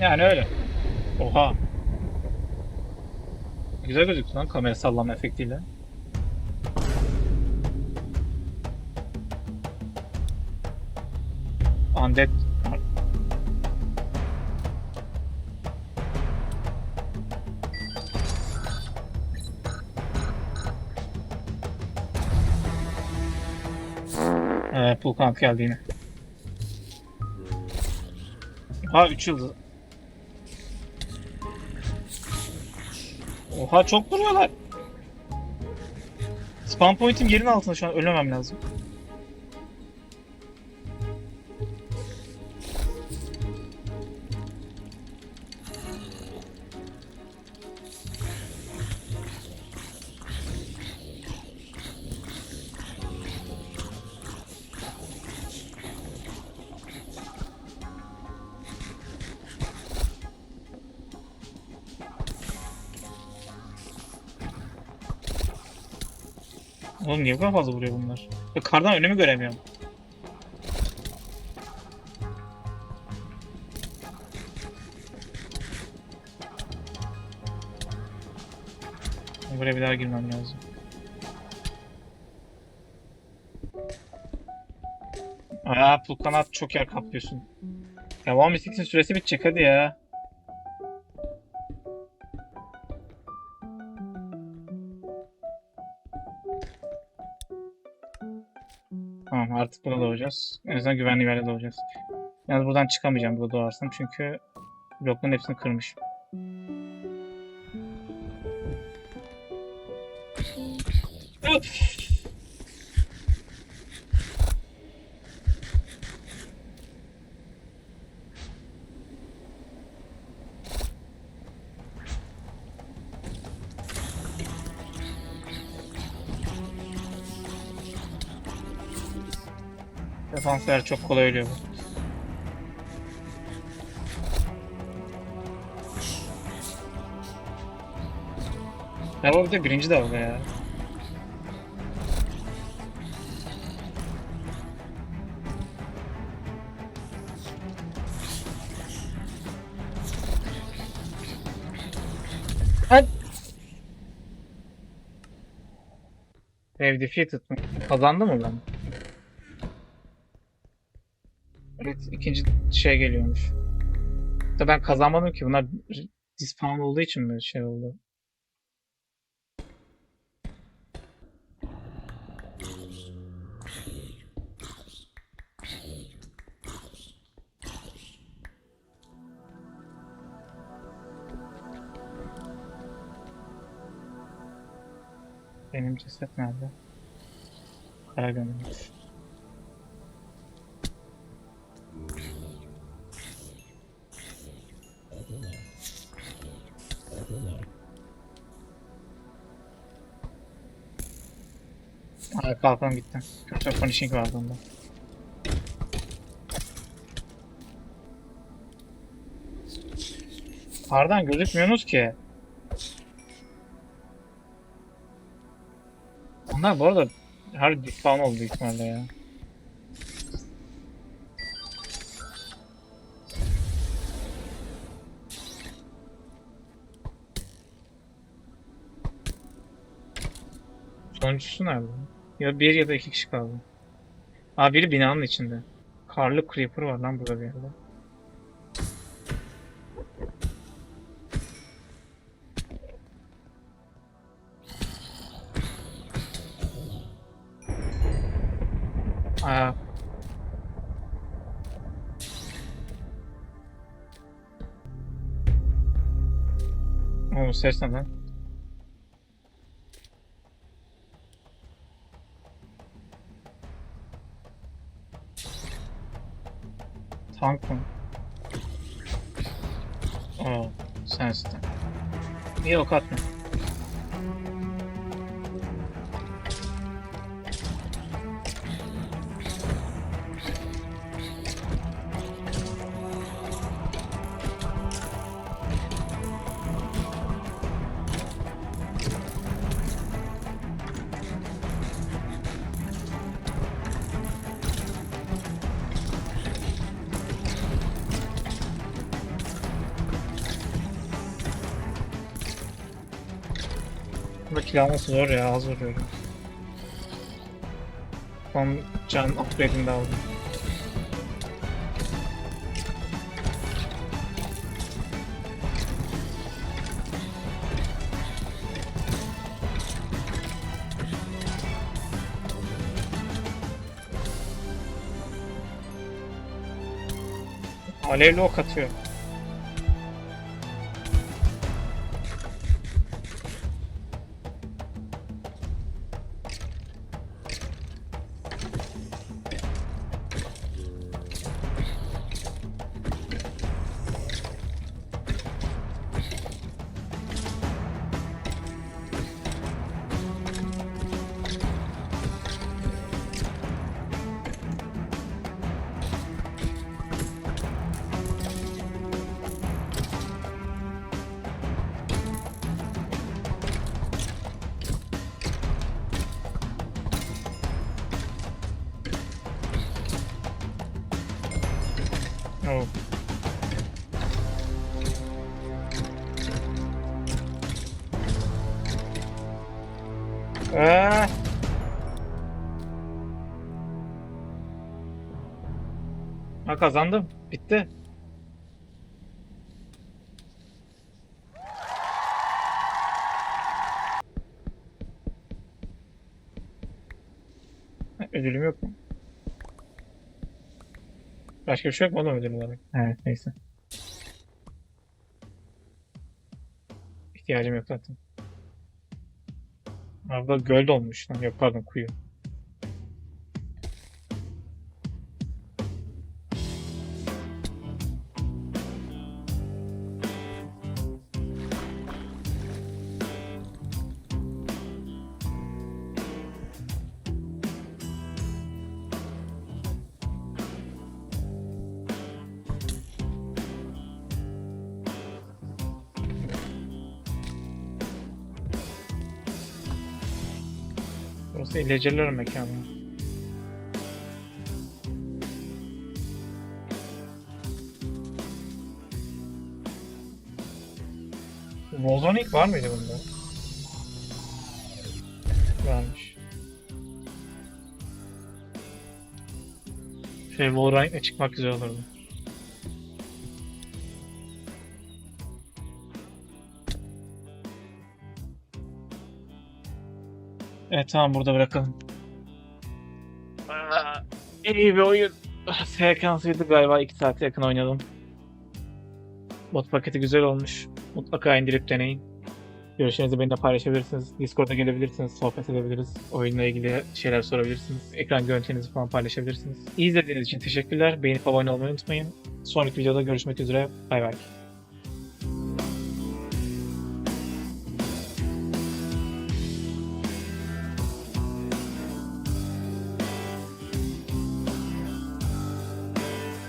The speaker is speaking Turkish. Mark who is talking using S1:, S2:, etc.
S1: Yani öyle. Oha. Güzel gözüktü lan kamera sallama efektiyle. Undead Ee, Pulkant geldi yine. Ha 3 yıldız. Oha çok vuruyorlar. Spawn point'im yerin altında şu an ölmemem lazım. Oğlum niye bu kadar fazla vuruyor bunlar? Ya kardan önümü göremiyorum. Buraya bir daha girmem lazım. Aa Pulkanat çok yer kaplıyorsun. Ya One Mystics'in süresi bitecek hadi ya. Tamam artık burada doğacağız. En azından güvenli bir yerde doğacağız. Yalnız buradan çıkamayacağım burada doğarsam çünkü blokların hepsini kırmış. Öf! Defanslar çok kolay ölüyor bu. Ya o bir birinci dalga ya. Hadi. Ev defeated mi? Kazandı mı ben? Evet ikinci şey geliyormuş. Da ben kazanmadım ki bunlar dispound olduğu için mi şey oldu? Benim ceset nerede? Kara gömülmüş. Ay kalkan gitti. Kötü punishing vardı onda. Kardan gözükmüyorsunuz ki. Onlar bu arada her dispawn oldu ihtimalle ya. Sonuncusu nerede? Ya bir ya da iki kişi kaldı. Aa biri binanın içinde. Karlı creeper var lan burada bir yerde. Aa. O ses ne lan? Tank mı? Oo, sensin. İyi ok atma. Ama kill alması zor ya az vuruyorum. Son can upgrade'ini de aldım. Alevli ok atıyor. Oh. Ah. Ha kazandım. Bitti. Ödülüm yok mu? Başka bir şey yok mu oğlum ödül olarak? Evet neyse. İhtiyacım yok zaten. Arada göl dolmuş lan. Yok pardon kuyu. Burası ileceler mekanı. Volcanic var mıydı bunda? Varmış. Şey Volcanic'le çıkmak güzel olurdu. Evet tamam burada bırakalım. Aa, İyi bir oyun. Sekansıydı galiba 2 saate yakın oynadım. Bot paketi güzel olmuş. Mutlaka indirip deneyin. Görüşlerinizi benimle paylaşabilirsiniz. Discord'a gelebilirsiniz, sohbet edebiliriz. Oyunla ilgili şeyler sorabilirsiniz. Ekran görüntülerinizi falan paylaşabilirsiniz. İyi izlediğiniz için teşekkürler. Beğenip abone olmayı unutmayın. Sonraki videoda görüşmek üzere. Bay bay.